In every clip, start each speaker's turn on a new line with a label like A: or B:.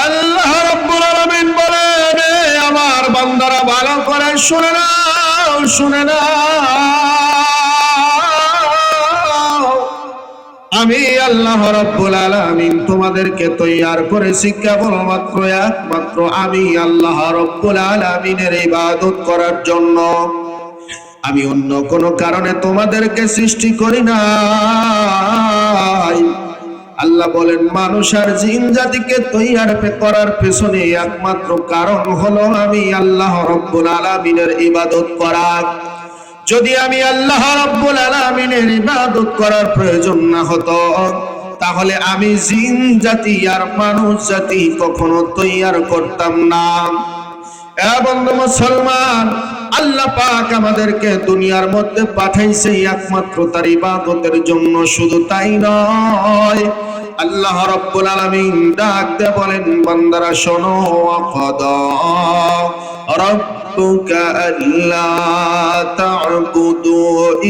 A: আল্লাহ রাব্বুল আলামিন বলেন "এ আমার বান্দারা, ভালো করে শুনে নাও শুনে নাও। আমি আল্লাহ রাব্বুল আলামিন তোমাদেরকে তৈয়ার করে শিক্ষা করেছি কেবলমাত্র একমাত্র আমি আল্লাহ রাব্বুল আলামিনের ইবাদত করার জন্য। আমি অন্য কোনো কারণে তোমাদেরকে সৃষ্টি করি নাই। আল্লাহ বলেন, মানুষ আর জিন জাতিকে তৈয়ার করার পেছনে একমাত্র কারণ হলো আমি আল্লাহ রব্বুল আলামিনের ইবাদত করা। যদি আমি আল্লাহ রব্বুল আলামিনের ইবাদত করার প্রয়োজন না হতো, তাহলে আমি জিন জাতি আর মানুষ জাতি কখনো তৈয়ার করতাম না। বন্ধু মুসলমান, আল্লাহ পাক আমাদেরকে দুনিয়ার মধ্যে পাঠাইছে একমাত্র তার ইবাদতের জন্য, শুধু তাই নয় আল্লাহ রাব্বুল আলামিন ডাক দে বলেন, বান্দারা, শোনো রাব্বুকা আল্লা তা'বুদু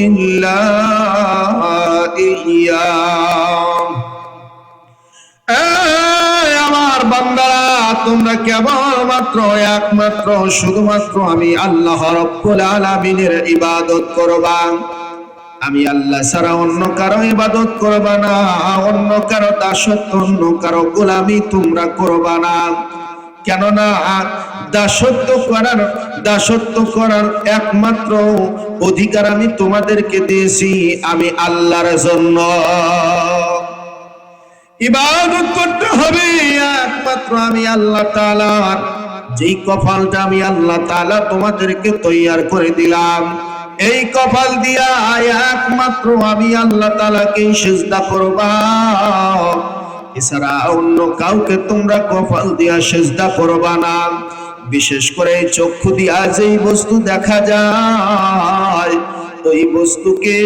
A: ইল্লা ইয়্যা এই আমার বান্দারা, তোমরা কেবল মাত্র একমাত্র, শুধুমাত্র আমি আল্লাহ রব্বুল আলামিনের ইবাদত করবা। আমি আল্লাহ ছাড়া অন্য কারও ইবাদত করবা না, অন্য কারও দাসত্ব, অন্য কারও গোলামি তোমরা করবা না। কেননা দাসত্ব করার দাসত্ব করার একমাত্র অধিকার আমি তোমাদেরকে দিয়েছি, আমি আল্লাহর জন্য। ইবাদত করতে হবে, একমাত্র আমি আল্লাহ তাআলার। যেই কপালটা আমি আল্লাহ তাআলা তোমাদেরকে তৈয়ার করে দিলাম এই কপাল দিয়া একমাত্র আমি আল্লাহ তাআলাকে সিজদা করবা। এছাড়া অন্য কাউকে তোমরা কপাল দিয়া সিজদা করবা না। বিশেষ করে চক্ষু দিয়া যেই বস্তু দেখা যায়, ওই বস্তুকে,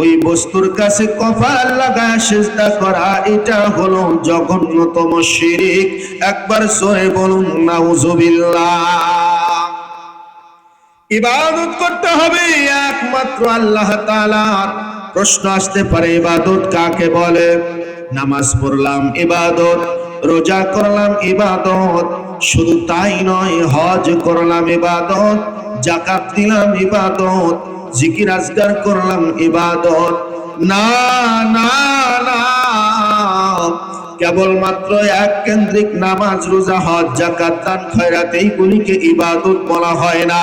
A: ওই বস্তুর কাছে কপাল লাগা সেজদা করা, এটা হলো জঘন্যতম শিরিক। একবার সরে বলুন, নাউজুবিল্লাহ। ইবাদত করতে হবে, একমাত্র আল্লাহ তাআলার প্রশ্ন আসতে পারে, ইবাদত কাকে বলে? নামাজ পড়লাম, ইবাদত। রোজা করলাম, ইবাদত। শুধু তাই নয়, হজ করলাম, ইবাদত। জাকাত দিলাম, ইবাদত। জিকির আজগার করলাম, ইবাদত। না না না। কেবলমাত্র এক কেন্দ্রিক নামাজ, রোজা, হজ জাকাত দান, খয়রাত, এইগুলিকে ইবাদত বলা হয় না।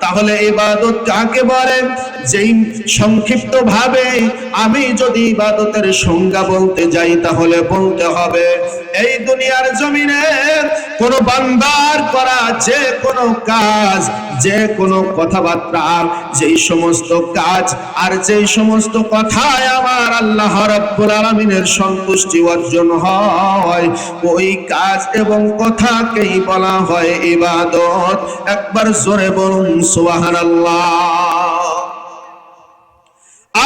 A: তাহলে ইবাদত কাকে বলে? যেই সংক্ষিপ্ত ভাবে আমি যদি ইবাদতের সংজ্ঞা বলতে যাই তাহলে বলতে হবে এই দুনিয়ার জমিনে কোন বান্দার করা যে কোনো কাজ, যে কোনো কথাবার্তা যেই সমস্ত কাজ আর যেই সমস্ত কথায় আমার আল্লাহ রাব্বুল আলামিনের সন্তুষ্টি অর্জন হয়, ওই কাজ এবং কথাকেই বলা হয় ইবাদত। একবার জোরে বলুন, সুবহানাল্লাহ।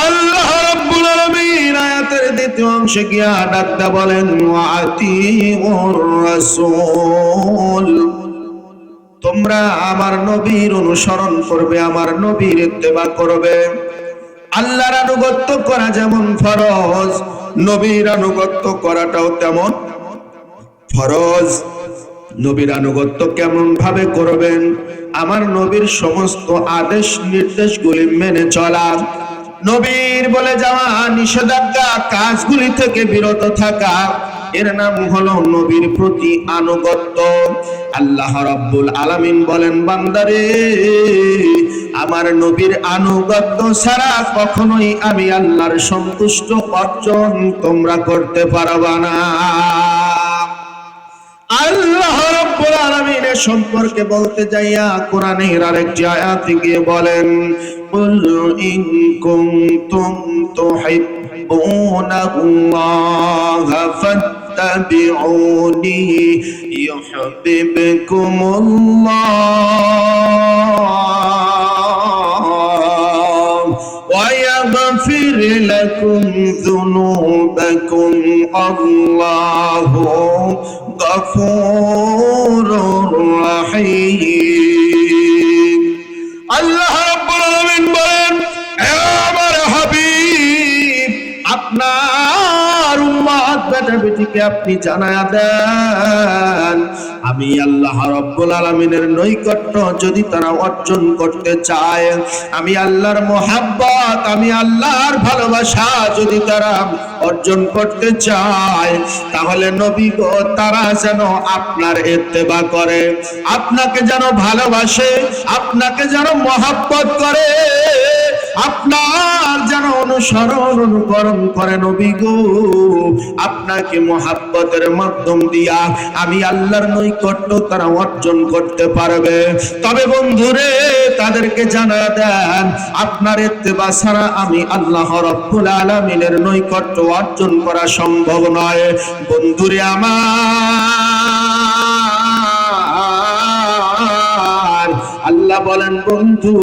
A: আল্লাহ রাব্বুল আলামিন আয়াতের দ্বিতীয় অংশে বলেন রাসূল। তোমরা আমার নবীর অনুসরণ করবে, আমার নবীর ইত্তেবা করবে। আল্লাহর আনুগত্য করা যেমন ফরজ, নবীর আনুগত্য করাটাও তেমন ফরজ। নবীর আনুগত্য কেমন ভাবে করবেন? আমার নবীর সমস্ত আদেশ নির্দেশগুলি মেনে চলা নবীর বলে যাওয়া নিষেধাজ্ঞা কাজগুলি থেকে বিরত থাকা। এর নাম হলো নবীর প্রতি আনুগত্য। আল্লাহ রাব্বুল আলামিন বলেন, বান্দারে, আমার নবীর আনুগত্য ছাড়া কখনোই আমি আল্লাহর সন্তুষ্ট অর্জন তোমরা করতে পারবা না। আল্লাহ রাব্বুল আলামিনের সম্পর্কে বলতে যাইয়া কোরআনের আরেকটি আয়াতে গিয়ে বলেন কুল ইন কুনতুম তুহিব্বুনাল্লাহ ফাত্তাবিউনি ইউহিব্বুকুমুল্লাহ ويغفر لكم ذنوبكم الله غفور رحيم বেটিকে আপনি জানায়া দেন। আমি আল্লাহ রব্বুল আলমিনের নৈকট্য যদি তারা অর্জন করতে চায়, আমি আল্লাহর মোহাব্বত, আমি আল্লাহর ভালোবাসা যদি তারা অর্জন করতে চায়, তাহলে নবী গো, তারা যেন আপনার এত্তেবা করে, আপনাকে যেন ভালোবাসে, আপনাকে যেন মহাব্বত করে। আপনার যেন অনুসরণ অনুকরণ করে নবী গো, আপনাকে মহাব্বতের মাধ্যম দিয়া আমি আল্লাহর নৈকট্য তারা অর্জন করতে পারবে। তবে বন্ধুরে, তাদেরকে জানা দেন, আপনার এত্তেবা ছাড়া আমি আল্লাহ রব্বুল আলামিনের নৈকট্য অর্জন করা সম্ভব নয়। বন্ধুরে আমার আল্লাহ বলেন, বন্ধু,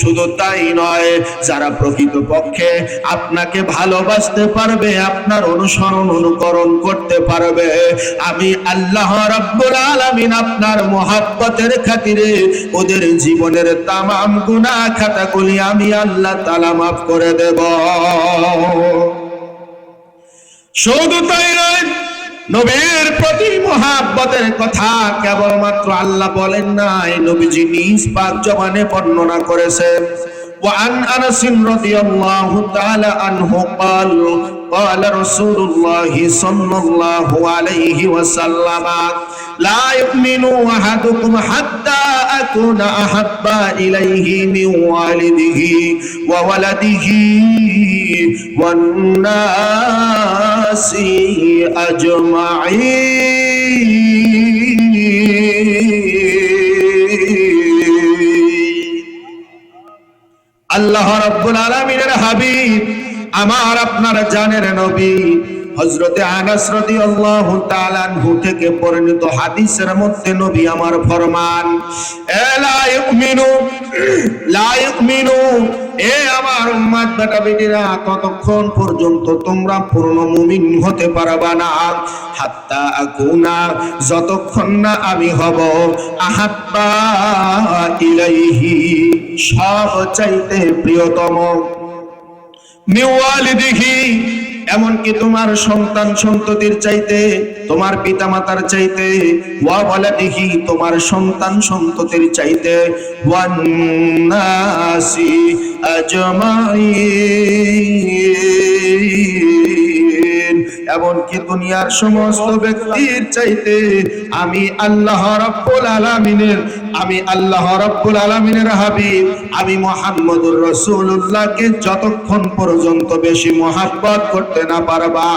A: শুধু তাই নয়, যারা প্রকৃত পক্ষে আপনাকে ভালোবাসতে পারবে, আপনার অনুসরণ অনুকরণ করতে পারবে, আমি আল্লাহ রাব্বুল আলামিন আপনার মোহাব্বতের খাতিরে ওদের জীবনের তামাম গুনাহ খাতাগুলি আমি আল্লাহ তাআলা মাফ করে দেব। শুধু তাই নয় নবীর প্রতি মহাব্বতের কথা কেবলমাত্র আল্লাহ বলেন নাই। নবীজি নিজ পাক জবানে বর্ণনা করেছেন। وعن أنس رضي الله تعالى عنه قال قال رسول الله صلى الله عليه وسلم لا يؤمن أحدكم حتى أكون أحب إليه من والده وولده والناس أجمعين. আল্লাহ রব্বুল আলামিনের হাবিব, আমার আপনার জানের নবী হজরতে আনাস রাদিয়াল্লাহু তাআলা আনহু থেকে পরিণত হাদিসের মধ্যে নবী আমার ফরমান, এ লা ইউমিনু লা ইউমিনু এ আমার উম্মাদ বেটা বেটিরা ততক্ষণ পর্যন্ত তোমরা পূর্ণ মুমিন হতে পারবা না? হাত্তা আকুনা, যতক্ষণ না আমি হব আহাত্তা ইলাইহি, সব চাইতে প্রিয়তম। মিওয়ালিদিহি এমনকি তোমার সন্তান সন্ততির চাইতে, তোমার পিতা মাতার চাইতে, ওয়া দেখি তোমার সন্তান সন্ততির চাইতে, ওয়ান্নাসি আজমাইন। এমনকি দুনিয়ার সমস্ত ব্যক্তির চাইতে আমি আল্লাহ রাব্বুল আলামিনের, আমি আল্লাহ রাব্বুল আলামিনের হাবিব, আমি মুহাম্মদুর রাসূলুল্লাহকে যতক্ষণ পর্যন্ত বেশি মহাব্বত করতে না পারবা,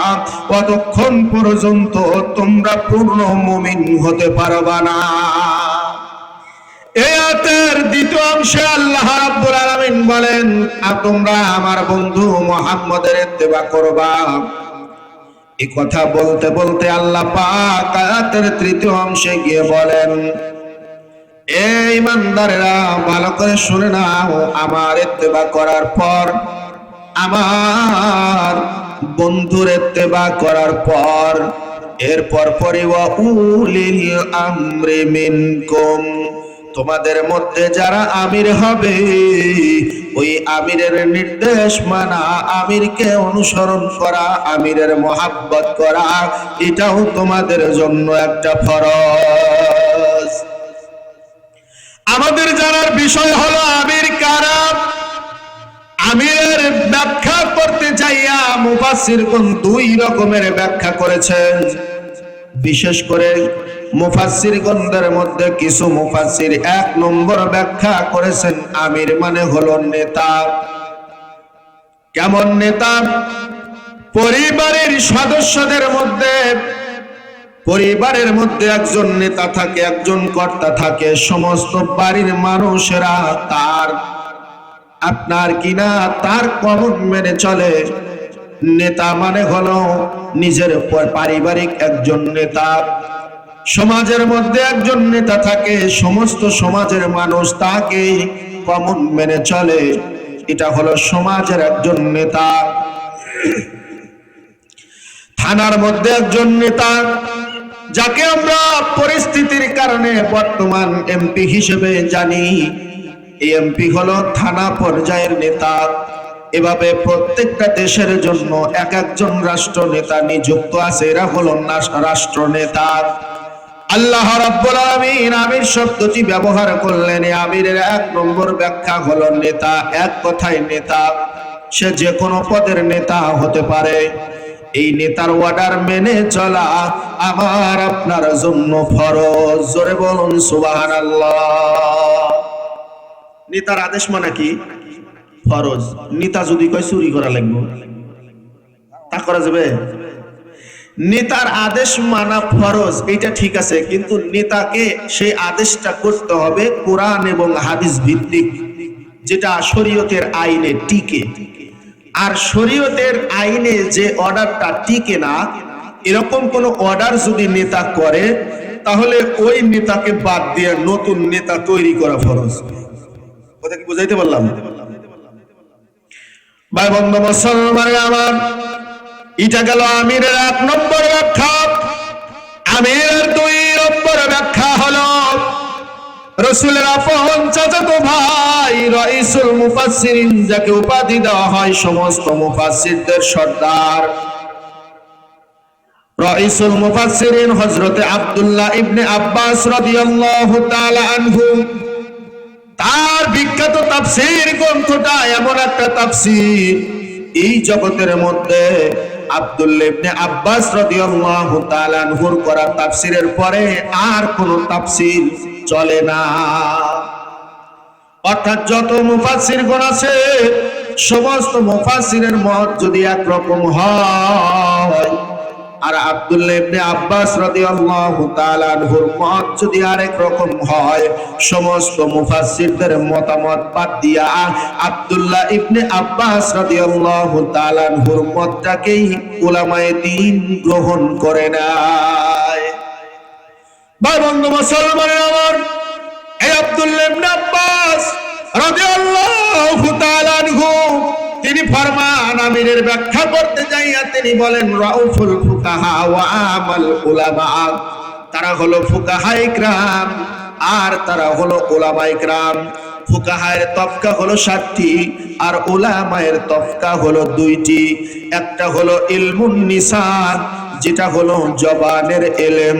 A: ততক্ষণ পর্যন্ত তোমরা পূর্ণ মুমিন হতে পারবা না। এই আয়াতের দ্বিতীয় অংশে আল্লাহ রাব্বুল আলামিন বলেন তোমরা আমার বন্ধু মুহাম্মদের ইত্তেবা করবা। এই কথা বলতে বলতে আল্লাহ পাক আয়াতের তৃতীয় অংশে গিয়ে বলেন এই ইমানদারেরা, ভালো করে শুনে নাও, আমার ইত্তেবা করার পর, আমার বন্ধুর ইত্তেবা করার পর, এরপর পরে ওয়া উলিল আমরি মিনকুম। তোমাদের মধ্যে যারা আমির হবে, ওই আমিরের নির্দেশ মানা, আমিরকে অনুসরণ করা, আমিরের মহাব্বত করা, এটাও তোমাদের জন্য একটা ফরজ। আমাদের জানার বিষয় হলো আমির কারা? আমিরের ব্যাখ্যা করতে চাইয়া মুফাসসির কোন দুই রকমের ব্যাখ্যা করেছেন। বিশেষ করে মুফাসসির গণদের মধ্যে কিছু মুফাসসির এক নম্বর ব্যাখ্যা করেছেন আমির মানে হলো নেতা। কেমন নেতা? পরিবারের সদস্যদের মধ্যে, পরিবারের মধ্যে একজন নেতা থাকে, একজন কর্তা থাকে, সমস্ত বাড়ির মানুষেরা তার, আপনার কিনা তার কমন মেনে চলে। নেতা মানে হলো নিজের পারিবারিক একজন নেতা। সমাজের মধ্যে একজন নেতা থাকে, সমস্ত সমাজের মানুষ তাকে কমন মেনে চলে। এটা হলো সমাজের একজন নেতা। থানার মধ্যে একজন নেতা, যাকে আমরা পরিস্থিতির কারণে বর্তমান এমপি হিসেবে জানি। এই এমপি হলো থানা পর্যায়ের নেতা। এভাবে প্রত্যেকটা দেশের জন্য এক একজন রাষ্ট্র নেতা নিযুক্ত আছে। এরা হলো রাষ্ট্র নেতা আল্লাহ রাব্বুল আলামিন আমির শব্দটি ব্যবহার করলেন। আমিরের এক নম্বর ব্যাখ্যা হলো নেতা, এক কথায় নেতা। সে যে কোনো পদের নেতা হতে পারে। এই নেতার অর্ডার মেনে চলা আমার আপনার জন্য ফরজ। জোরে বলুন, সুবহানাল্লাহ। নেতার আদেশ মানে কি? ফরজ। নেতা যদি কয়, চুরি করা লাগবে। তা করা যাবে? নেতার আদেশ মানা ফরজ, এটা ঠিক আছে, কিন্তু নেতাকে সেই আদেশটা করতে হবে কোরআন এবং হাদিস ভিত্তিক, যেটা শরীয়তের আইনে টিকে। আর শরীয়তের আইনে যে অর্ডারটা টিকে না, এরকম কোন অর্ডার যদি নেতা করে, তাহলে ওই নেতাকে বাদ দিয়ে নতুন নেতা তৈরি করা ফরজ। কথা কি বুঝাইতে পারলাম? ভাই বন্ধু মুসলমান আমার এটা গেল আমিরের এক নম্বর ব্যাখ্যা। আমিরের দুই নম্বর ব্যাখ্যা হলো, রসুলের আপন চাচাতো ভাই রইসুল মুফাসসিরিন, যাকে উপাধি দেওয়া হয় সমস্ত মুফাসসিরদের সর্দার। মুফাসসিরিন হযরতে আব্দুল্লাহ ইবনে আব্বাস রাদিয়াল্লাহু তাআলা আনহু, তার বিখ্যাত তাফসীর গ্রন্থটা এমন একটা তাফসীর, এই জগতের মধ্যে আব্দুল্লাহ আব্বাস রাদিয়াল্লাহু তাআলা আনহুর করা তাফসীরের পরে আর কোন তাফসীর চলে না। অর্থাৎ যত মুফাসসির গণ আছে, সমস্ত মুফাসসিরের মত যদি একরকম হয় আর আব্দুল্লাহ আব্বাস রাদিয়াল্লাহু তাআলা আনহুর মত যদি আরেক রকম হয়, সমস্ত মুফাসসিরদের মতামত বাদ দিয়া আব্দুল্লাহ ইবনে আব্বাস রাদিয়াল্লাহু তাআলা আনহুর মতটাকেই উলামায়ে দ্বীন গ্রহণ করে নেয় ভাই বন্ধু, মুসলমানের আমার এই আব্দুল্লাহ ইবনে আব্বাস তিনি ফরমান আমিরের ব্যাখ্যা করতে যাইয়া তিনি বলেন, রাউফুল ফুকাহা ওয়া আমাল উলামা। তারা হলো ফুকাহা ইকরাম, আর তারা হলো উলামা ইকরাম। ফুকাহায়ের তফকা হলো সাতটি, আর উলামায়ের তফকা হলো দুইটি। একটা হলো ইলমুন নিসান যেটা হলো জবানের এলেম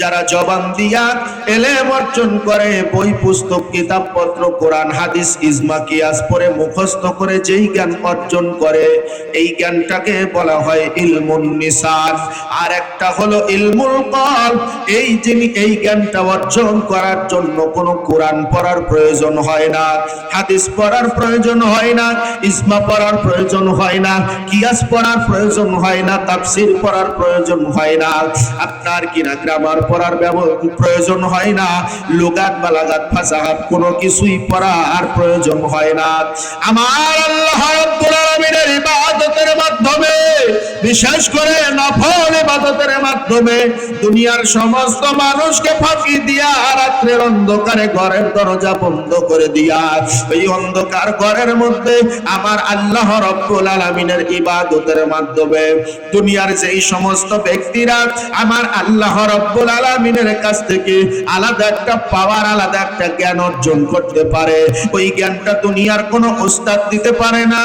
A: যারা জবান দিয়া এলেম অর্জন করে, বই, পুস্তক, কিতাবপত্র, কোরআন, হাদিস, ইজমা, কিয়াস পরে মুখস্থ করে যেই জ্ঞান অর্জন করে, এই জ্ঞানটাকে বলা হয় ইলমুন নিসান আর একটা হলো ইলমুল কল এই যিনি এই জ্ঞানটা অর্জন করার জন্য কোনো কোরআন পড়ার প্রয়োজন হয় না, হাদিস পড়ার প্রয়োজন হয় না, ইজমা পড়ার প্রয়োজন হয় না, কিয়াস পড়ার প্রয়োজন হয় না, তাফসির পড়ার প্রয়োজন হয় না। আপনার কিনা গ্রামার পড়ার প্রয়োজন হয় না। লোকাত বালাগাত, ফাসাহাত কোনো কিছুই পড়ার প্রয়োজন হয় না। আমার আল্লাহ আলামিনের ইবাদতের মাধ্যমে, বিশেষ করে নফল ইবাদতের মাধ্যমে, দুনিয়ার সমস্ত মানুষকে ফাঁকি দিয়া রাত্রের অন্ধকারে ঘরের দরজা বন্ধ করে দিয়া, এই অন্ধকার ঘরের মধ্যে আমার আল্লাহ রব্বুল আলামিনের ইবাদতের মাধ্যমে দুনিয়ার যেই সমস্ত ব্যক্তিরা আমার আল্লাহ রব্বুল আলামিনের কাছ থেকে আলাদা একটা পাওয়ার, আলাদা একটা জ্ঞান অর্জন করতে পারে, ওই জ্ঞানটা দুনিয়ার কোনো ওস্তাদ দিতে পারে না।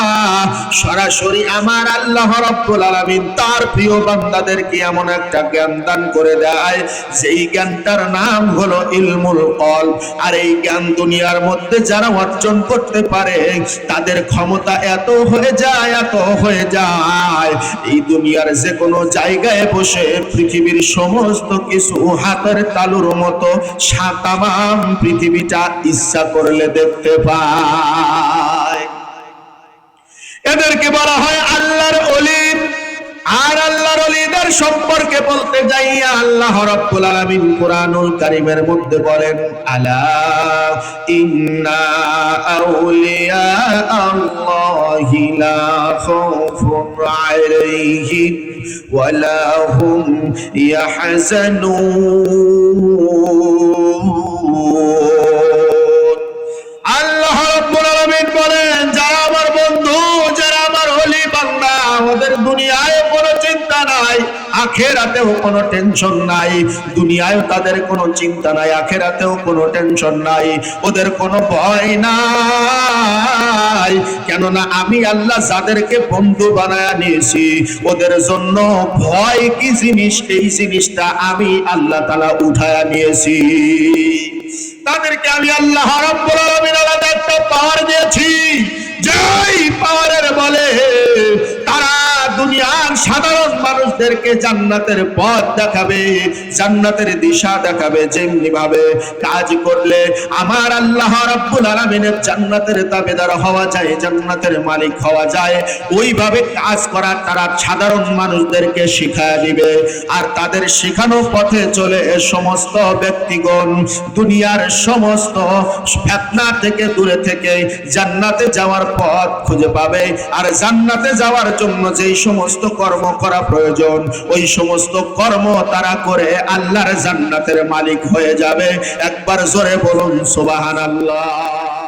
A: সরাসরি আমার আল্লাহ রব্বুল আলামিন তার প্রিয় বান্দাদেরকে এমন একটা জ্ঞান দান করে দেয়, যেই জ্ঞানটার নাম হলো ইলমুল কল আর এই জ্ঞান দুনিয়ার মধ্যে যারা অর্জন করতে পারে, তাদের ক্ষমতা এত হয়ে যায়, এত হয়ে যায়। এই দুনিয়ার যে কোনো জায়গায় বসে পৃথিবীর সমস্ত কিছু হাতের তালুর মতো সাতামাম পৃথিবীটা ইচ্ছা করলে দেখতে পায়। এদেরকে বলা হয় আল্লাহর অলি আর আল্লাহর অলিদের সম্পর্কে বলতে যাইয়া আল্লাহ রাব্বুল আলামিন কোরআনুল কারীমের মধ্যে বলেন, আলা ইন্না আউলিয়া আল্লাহি লা খাউফুন আলাইহিম ওয়ালা হুম ইয়াহজানুন। আখেরাতেও কোনো টেনশন নাই। দুনিয়ায় তাদের কোনো চিন্তা নাই, আখেরাতেও কোনো টেনশন নাই। ওদের কোনো ভয় নাই। কেননা আমি আল্লাহ যাদেরকে বন্ধু বানায় নিয়েছি ওদের জন্য ভয় কি জিনিস? এই জিনিসটা আমি আল্লাহ তালা উঠায়া নিয়েছি তাদেরকে আমি আল্লাহ রাব্বুল আলামিন আলাদা একটা পাওয়ার দিয়েছি। যেই পাওয়ারের বলে তারা দুনিয়ার সাধারণ মানুষদেরকে জান্নাতের পথ দেখাবে, জান্নাতের দিশা দেখাবে যেমনি ভাবে কাজ করলে আমার আল্লাহ রাব্বুল আলামিনের জান্নাতের তাবেদার হওয়া যায়, জান্নাতের মালিক হওয়া যায়। ওইভাবে কাজ করার তারা সাধারণ মানুষদেরকে শিখায় দিবে। আর তাদের শেখানো পথে চলে সমস্ত ব্যক্তিগণ দুনিয়ার সমস্ত ফেতনা থেকে দূরে থেকে জান্নাতে যাওয়ার পথ খুঁজে পাবে। আর জান্নাতে যাওয়ার জন্য যেই সমস্ত কর্ম করা প্রয়োজন। ওই সমস্ত কর্ম তারা করে আল্লাহর জান্নাতের মালিক হয়ে যাবে। একবার জোরে বলুন, সুবহানাল্লাহ।